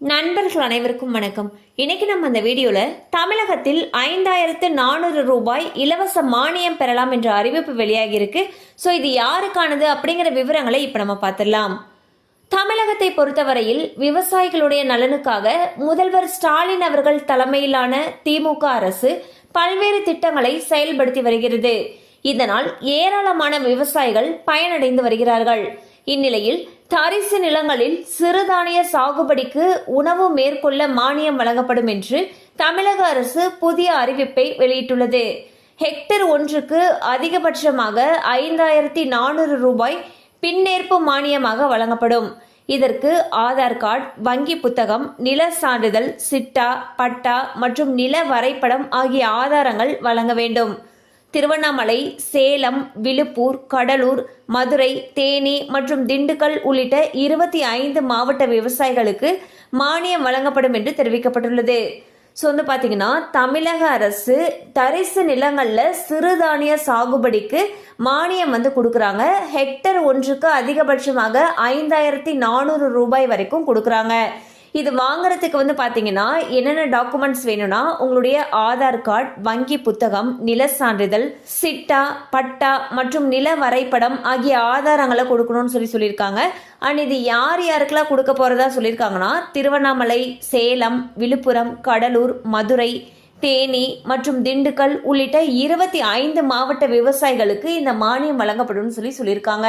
நண்பர்கள் அனைவருக்கும் வணக்கம். இன்னைக்கு நம்ம அந்த வீடியோவில் தமிழகத்தில் ஐந்தாயிரத்து நானூறு ரூபாய் இலவச மானியம் பெறலாம் என்ற அறிவிப்பு வெளியாகி இருக்கு. ஸோ இது யாருக்கானது அப்படிங்கிற விவரங்களை இப்போ நம்ம பார்த்துடலாம். தமிழகத்தை பொறுத்தவரையில் விவசாயிகளுடைய நலனுக்காக முதல்வர் ஸ்டாலின் அவர்கள் தலைமையிலான திமுக அரசு பல்வேறு திட்டங்களை செயல்படுத்தி வருகிறது. இதனால் ஏராளமான விவசாயிகள் பயனடைந்து வருகிறார்கள். இந்நிலையில் தரிசு நிலங்களில் சிறுதானிய சாகுபடிக்கு உணவு மேற்கொள்ள மானியம் வழங்கப்படும் என்று தமிழக அரசு புதிய அறிவிப்பை வெளியிட்டுள்ளது. ஹெக்டர் ஒன்றுக்கு அதிகபட்சமாக ஐந்தாயிரத்தி நானூறு ரூபாய் பின்னேற்பு மானியமாக வழங்கப்படும். இதற்கு ஆதார் கார்டு வங்கி புத்தகம் நில சான்றிதழ் சிட்டா பட்டா மற்றும் நில வரைபடம் ஆகிய ஆதாரங்கள் வழங்க வேண்டும். திருவண்ணாமலை சேலம் விழுப்பூர் கடலூர் மதுரை தேனி மற்றும் திண்டுக்கல் உள்ளிட்ட இருபத்தி ஐந்து மாவட்ட விவசாயிகளுக்கு மானியம் வழங்கப்படும் என்று தெரிவிக்கப்பட்டுள்ளது. ஸோ வந்து பார்த்தீங்கன்னா தமிழக அரசு தரிசு நிலங்களில் சிறுதானிய சாகுபடிக்கு மானியம் வந்து கொடுக்குறாங்க. ஹெக்டர் ஒன்றுக்கு அதிகபட்சமாக ஐந்தாயிரத்தி நானூறு ரூபாய் வரைக்கும் கொடுக்குறாங்க. இது வாங்குறதுக்கு வந்து பார்த்தீங்கன்னா என்னென்ன டாக்குமெண்ட்ஸ் வேணும்னா உங்களுடைய ஆதார் கார்டு வங்கி புத்தகம் நில சான்றிதழ் சிட்டா பட்டா மற்றும் நில வரைபடம் ஆகிய ஆதாரங்களை கொடுக்கணும்னு சொல்லி சொல்லியிருக்காங்க. அண்ட் இது யார் யாருக்கெல்லாம் கொடுக்க போகிறதா சொல்லியிருக்காங்கன்னா திருவண்ணாமலை சேலம் விழுப்புரம் கடலூர் மதுரை தேனி மற்றும் திண்டுக்கல் உள்ளிட்ட இருபத்தி ஐந்து மாவட்ட விவசாயிகளுக்கு இந்த மானியம் வழங்கப்படும் சொல்லி சொல்லியிருக்காங்க.